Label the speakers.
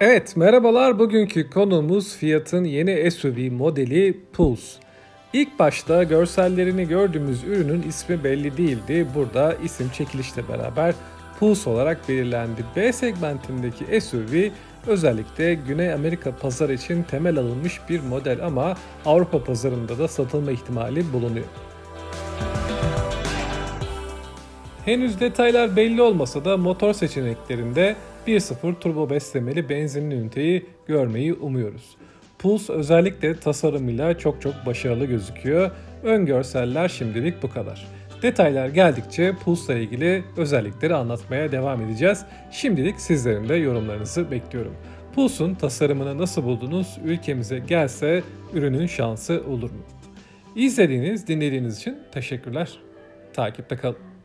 Speaker 1: Evet, merhabalar. Bugünkü konumuz Fiat'ın yeni SUV modeli Pulse. İlk başta görsellerini gördüğümüz ürünün ismi belli değildi. Burada isim çekilişle beraber Pulse olarak belirlendi. B segmentindeki SUV özellikle Güney Amerika pazarı için temel alınmış bir model ama Avrupa pazarında da satılma ihtimali bulunuyor. Henüz detaylar belli olmasa da motor seçeneklerinde 1.0 turbo beslemeli benzinli üniteyi görmeyi umuyoruz. Pulse özellikle tasarımıyla çok çok başarılı gözüküyor. Ön görseller şimdilik bu kadar. Detaylar geldikçe Pulse ile ilgili özellikleri anlatmaya devam edeceğiz. Şimdilik sizlerin de yorumlarınızı bekliyorum. Pulse'un tasarımını nasıl buldunuz? Ülkemize gelse ürünün şansı olur mu? İzlediğiniz, dinlediğiniz için teşekkürler. Takipte kalın.